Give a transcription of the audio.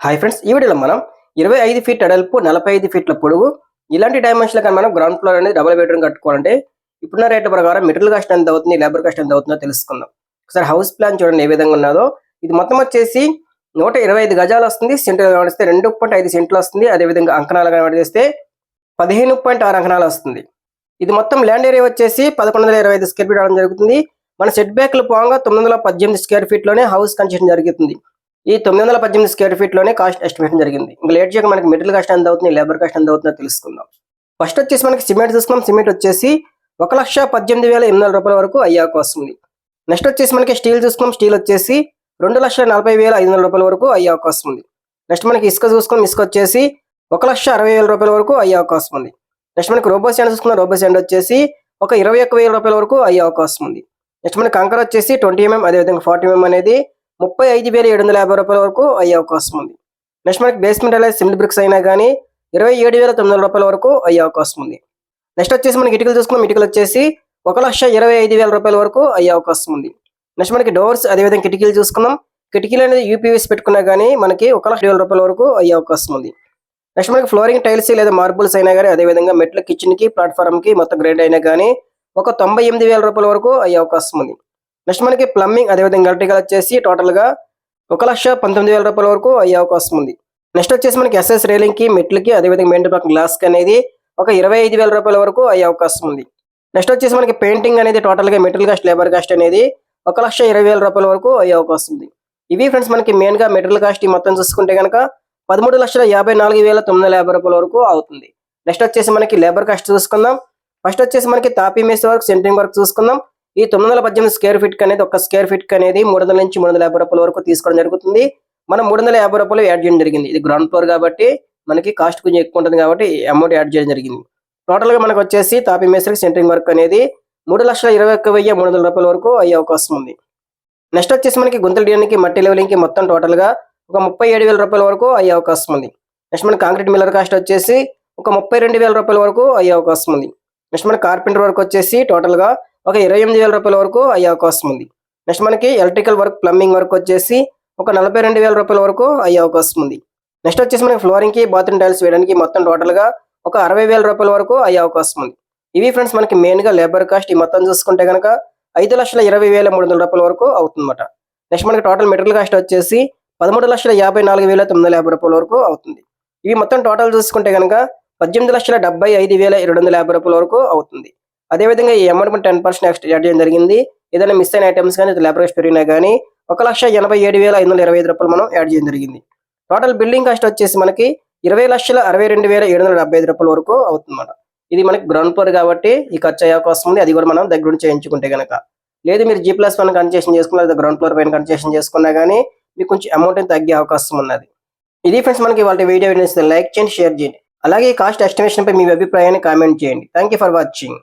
Hi friends ఈ వీడియోలో మనం ఇరవై ఐదు ఫీట్ అడల్పు నలభై ఐదు ఫీట్ల పొడవు ఇలాంటి డైమెన్షన్లో కానీ మనం గ్రౌండ్ ఫ్లోర్ అనేది డబుల్ బెడ్రూమ్ కట్టుకోవాలంటే ఇప్పుడున్న రేట్ ప్రకారం మెటీరియల్ కాస్ట్ ఎంత అవుతుంది లేబర్ కాస్ట్ ఎంత అవుతుందో తెలుసుకుందాం. ఒకసారి హౌస్ ప్లాన్ చూడండి ఏ విధంగా ఉన్నదో. ఇది మొత్తం వచ్చేసి నూట ఇరవై ఐదు గజాలు వస్తుంది సెంటర్ కనిపిస్తే రెండు పాయింట్ ఐదు సెంట్లు వస్తుంది అదేవిధంగా అంకణాలు కనబడిస్తే పదిహేను పాయింట్ ఆరు అంకణాలు వస్తుంది. ఇది మొత్తం ల్యాండ్ ఏరియా వచ్చేసి పదకొండు వందల ఇరవై ఐదు స్క్వేర్ ఫీట్ అవడం జరుగుతుంది. మన సెట్ బ్యాక్లు పోగా తొమ్మిది వందల పద్దెనిమిది స్క్వేర్ ఫీట్లోనే హౌస్ కన్స్ట్రక్షన్ జరుగుతుంది. ఈ తొమ్మిది వందల పద్దెనిమిది స్క్వేర్ ఫీట్లోనే కాస్ట్ ఎస్టిమేషన్ జరిగింది. ఇంకా లేట్ చేయక మనకి మెటీరియల్ కాస్ట్ ఎంత అవుతుంది లేబర్ కాస్ట్ ఎంత అవుతుందో తెలుసుకుందాం. ఫస్ట్ వచ్చేసి మనకి సిమెంట్ తీసుకున్నాం. సిమెంట్ వచ్చేసి ఒక లక్ష పద్దెనిమిది వేల ఎనిమిది వందల రూపాయల వరకు అయ్యాక వస్తుంది నెక్స్ట్ వచ్చేసి మనకి స్టీల్ చూసుకున్నాం స్టీల్ వచ్చేసి రెండు లక్షల నలభై వేల ఐదు వందల రూపాయల వరకు అయ్యే అవకాశం ఉంది. నెక్స్ట్ మనకి ఇసుక చూసుకున్నాం. ఇసుక వచ్చేసి ఒక లక్ష అరవై వేల రూపాయల వరకు అయ్యే అవకాశం ఉంది. నెక్స్ట్ మనకి రోబో శాండ్ చూసుకున్న. రోబో శాండ్ వచ్చేసి ఒక ఇరవై ఒక్క వేల రూపాయల వరకు అయ్యే అవకాశం ఉంది. నెక్స్ట్ మనకి కంకర వచ్చేసి ట్వంటీ ఎంఎం mm, అదేవిధంగా ఫార్టీ ఎంఎం mm అనేది ముప్పై ఐదు వేల ఏడు వందల యాభై రూపాయల వరకు అయ్యే అవకాశం ఉంది. నెక్స్ట్ మనకి బేస్మెంట్ అలాగే సిమెంట్ బ్రిక్స్ అయినా కానీ ఇరవై ఏడు వేల తొమ్మిది వందల రూపాయల వరకు అయ్యే అవకాశం ఉంది. నెక్స్ట్ వచ్చేసి మనకి ఇటుకలు చూసుకున్నాం ఇటుకలు వచ్చేసి ఒక లక్ష ఇరవై ఐదు వేల రూపాయల వరకు అయ్యే అవకాశం ఉంది. నెక్స్ట్ మనకి డోర్స్ అదేవిధంగా కిటికీలు చూసుకున్నాం కిటికీలు అనేది యూపీఎస్ పెట్టుకున్నా కానీ మనకి ఒక లక్ష వేల రూపాయల వరకు అయ్యే అవకాశం ఉంది. నెక్స్ట్ మనకి ఫ్లోరింగ్ టైల్స్ లేదా మార్బుల్స్ అయినా కానీ అదేవిధంగా మెట్ల కిచెన్కి కి మొత్తం గ్రేడ్ అయినా కానీ ఒక తొంభై ఎనిమిది వేల రూపాయల వరకు అయ్యే అవకాశం ఉంది. నెక్స్ట్ మనకి ప్లంబింగ్ అదేవిధంగా ఎలక్ట్రికల్ వచ్చేసి టోటల్గా ఒక లక్ష పంతొమ్మిది వేల రూపాయల వరకు అయ్యే అవకాశం ఉంది. నెక్స్ట్ వచ్చేసి మనకి ఎస్ఎస్ రైలింగ్కి మెట్లకి అదేవిధంగా మెయింటైన్ పక్కన గ్లాస్కి అనేది ఒక ఇరవై ఐదు వేల రూపాయల వరకు అయ్యే అవకాశం ఉంది. నెక్స్ట్ వచ్చేసి మనకి పెయింటింగ్ అనేది టోటల్గా మెటీరియల్ కాస్ట్ లేబర్ కాస్ట్ అనేది ఒక లక్ష ఇరవై వేల రూపాయల వరకు అయ్యే అవకాశం ఉంది. ఇవి ఫ్రెండ్స్ మనకి మెయిన్గా మెటీరియల్ కాస్ట్ ఈ మొత్తం చూసుకుంటే కనుక పదమూడు లక్షల యాభై నాలుగు వేల తొమ్మిది వందల యాభై రూపాయల వరకు అవుతుంది. నెక్స్ట్ వచ్చేసి మనకి లేబర్ కాస్ట్ చూసుకుందాం. ఫస్ట్ వచ్చేసి మనకి తాపీ మేస్ వర్క్ సెంటరింగ్ వర్క్ చూసుకుందాం. ఈ తొమ్మిది వందల పద్దెనిమిది స్క్వేర్ ఫీట్ అనేది ఒక స్క్వేర్ ఫీట్ అనేది మూడు వందల నుంచి మూడు వందల యాభై రూపాయల వరకు తీసుకోవడం జరుగుతుంది. మనం మూడు వందల యాభై రూపాయలు యాడ్ చేయడం జరిగింది. ఇది గ్రౌండ్ ఫ్లోర్ కాబట్టి మనకి కాస్ట్ కొంచెం ఎక్కువ ఉంటుంది కాబట్టి అమౌంట్ యాడ్ చేయడం జరిగింది. టోటల్గా మనకు వచ్చేసి తాపీ మేస్త్రికి సెంటరింగ్ వర్క్ అనేది మూడు లక్షల ఇరవై ఒక్క వెయ్యి మూడు వందల రూపాయల వరకు అయ్యే అవకాశం ఉంది. నెక్స్ట్ వచ్చేసి మనకి గుంతలు డియన్కి మట్టి లెవెలింగ్కి మొత్తం టోటల్గా ఒక ముప్పై ఏడు వేల రూపాయల వరకు అయ్యే అవకాశం ఉంది. నెక్స్ట్ మనకి కాంక్రీట్ మిల్లర్ కాస్ట్ వచ్చేసి ఒక ముప్పై రెండు వేల రూపాయల వరకు అయ్యే అవకాశం ఉంది. నెక్స్ట్ మనకి కార్పెంటర్ వర్క్ వచ్చేసి టోటల్గా ఒక ఇరవై ఎనిమిది వేల రూపాయల వరకు అయ్యే అవకాశం ఉంది. నెక్స్ట్ మనకి ఎలక్ట్రికల్ వర్క్ ప్లంబింగ్ వర్క్ వచ్చేసి ఒక నలభై రెండు వేల రూపాయల వరకు అయ్యే అవకాశం ఉంది. నెక్స్ట్ వచ్చేసి మనకి ఫ్లోరింగ్కి బాత్రూమ్ టైల్స్ వేయడానికి మొత్తం టోటల్గా ఒక అరవై వేల రూపాయల వరకు అయ్యే అవకాశం ఉంది. ఇవి ఫ్రెండ్స్ మనకి మెయిన్గా లేబర్ కాస్ట్ ఈ మొత్తం చూసుకుంటే కనుక ఐదు లక్షల ఇరవై వేల మూడు వందల రూపాయల వరకు అవుతుందన్నమాట. నెక్స్ట్ మనకి టోటల్ మెటీరియల్ కాస్ట్ వచ్చేసి పదమూడు లక్షల యాభై నాలుగు వేల తొమ్మిది వందల యాభై రూపాయల వరకు అవుతుంది. ఇవి మొత్తం టోటల్ చూసుకుంటే కనుక పద్దెనిమిది లక్షల డెబ్బై ఐదు వేల రెండు వందల యాభై రూపాయల వరకు అవుతుంది. అదేవిధంగా ఈ amount ten percent extra add చేయడం జరిగింది. ఏదైనా మిస్ అయిన ఐటమ్స్ కానీ లేబర్ కాస్ట్ పెరిగినా కానీ ఒక లక్ష ఎనభై ఏడు వేల ఐదు వందల ఇరవై ఐదు రూపాయలు మనం యాడ్ చేయడం జరిగింది. టోటల్ బిల్డింగ్ కాస్ట్ వచ్చేసి మనకి ఇరవై లక్షల అరవై రెండు వేల ఏడు వందల డెబ్బై ఐదు రూపాయల వరకు అవుతుందన్నమాట. ఇది మనకి గ్రౌండ్ ఫ్లోర్ కాబట్టి ఈ ఖర్చు అయ్యే అవకాశం ఉంది. అది కూడా మనం దగ్గర నుంచి చేయించుకుంటే కనుక లేదు మీరు జీ ప్లస్ వన్ కన్సెషన్ చేసుకున్నా లేదా గ్రౌండ్ ఫ్లోర్ పైన కన్సెషన్ చేసుకున్నా కానీ మీకు కొంచెం అమౌంట్ తగ్గే అవకాశం ఉన్నది. ఇది ఫ్రెండ్స్ మనకి వాళ్ళ వీడియో లైక్ చేయండి షేర్ చేయండి. అలాగే ఈ కాస్ట్ ఎస్టిమేషన్ పై మీ అభిప్రాయాన్ని కామెంట్ చేయండి. Thank for watching